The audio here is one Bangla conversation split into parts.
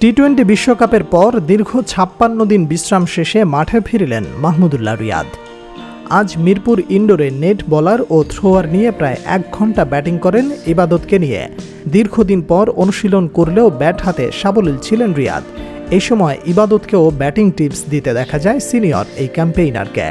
টি টোয়েন্টি বিশ্বকাপের পর দীর্ঘ ছাপ্পান্ন দিন বিশ্রাম শেষে মাঠে ফিরলেন মাহমুদুল্লাহ রিয়াদ। আজ মিরপুর ইন্ডোরে নেট বলার ও থ্রোয়ার নিয়ে প্রায় এক ঘণ্টা ব্যাটিং করেন ইবাদতকে নিয়ে। দীর্ঘদিন পর অনুশীলন করলেও ব্যাট হাতে সাবলীল ছিলেন রিয়াদ। এই সময় ইবাদতকেও ব্যাটিং টিপস দিতে দেখা যায় সিনিয়র এই ক্যাম্পেইনারকে।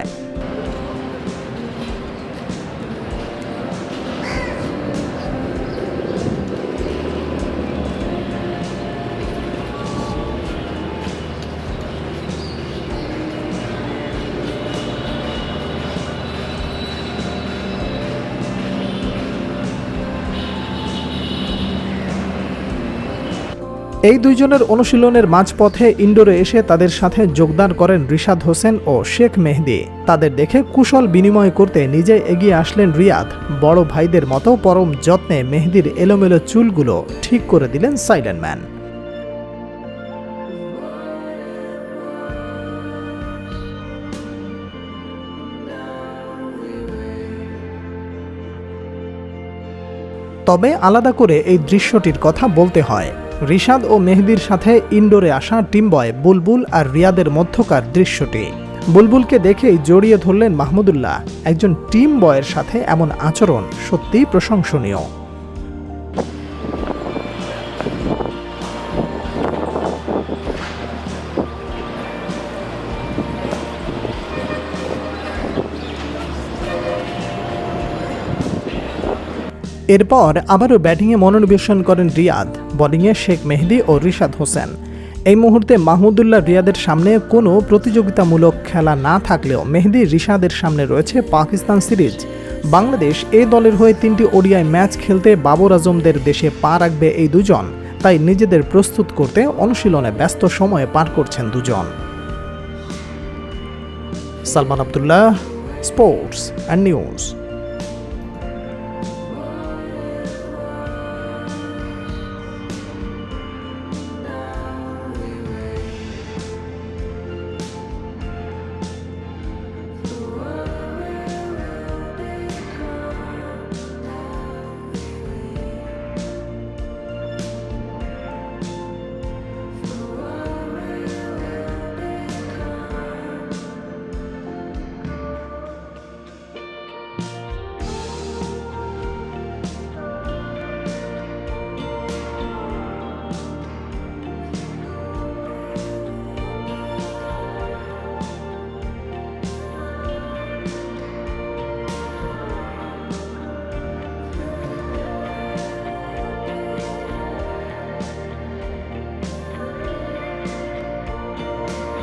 এই দুইজনের অনুশীলনের মাঝপথে ইন্ডোরে এসে তাদের সাথে যোগদান করেন রিশাদ হোসেন ও শেখ মেহদি। তাদের দেখে কুশল বিনিময় করতে নিজে এগিয়ে আসলেন রিয়াদ। বড় ভাইদের মতো পরম যত্নে মেহেদির এলোমেলো চুলগুলো ঠিক করে দিলেন সাইলেন্ট ম্যান। তবে আলাদা করে এই দৃশ্যটির কথা বলতে হয়। রিশাদ ও মেহেদির সাথে ইনডোরে আসা টিম বয় বুলবুল আর রিয়াদের মধ্যকার দৃশ্যটি। বুলবুলকে দেখেই জড়িয়ে ধরলেন মাহমুদুল্লাহ, একজন টিম বয়ের সাথে এমন আচরণ সত্যিই প্রশংসনীয়। এরপর আবারও ব্যাটিংয়ে মনোনিবেশন করেন রিয়াদ, বোলিংয়ে শেখ মেহেদি ও রিশাদ হোসেন। এই মুহূর্তে মাহমুদুল্লাহ রিয়াদের সামনে কোনো প্রতিযোগিতামূলক খেলা না থাকলেও মেহেদি রিশাদের সামনে রয়েছে পাকিস্তান সিরিজ। বাংলাদেশ এ দলের হয়ে তিনটি ওডিআই ম্যাচ খেলতে বাবর আজমদের দেশে পা রাখবে এই দুজন, তাই নিজেদের প্রস্তুত করতে অনুশীলনে ব্যস্ত সময়ে পার করছেন দুজন। Salman Abdullah, sports and news.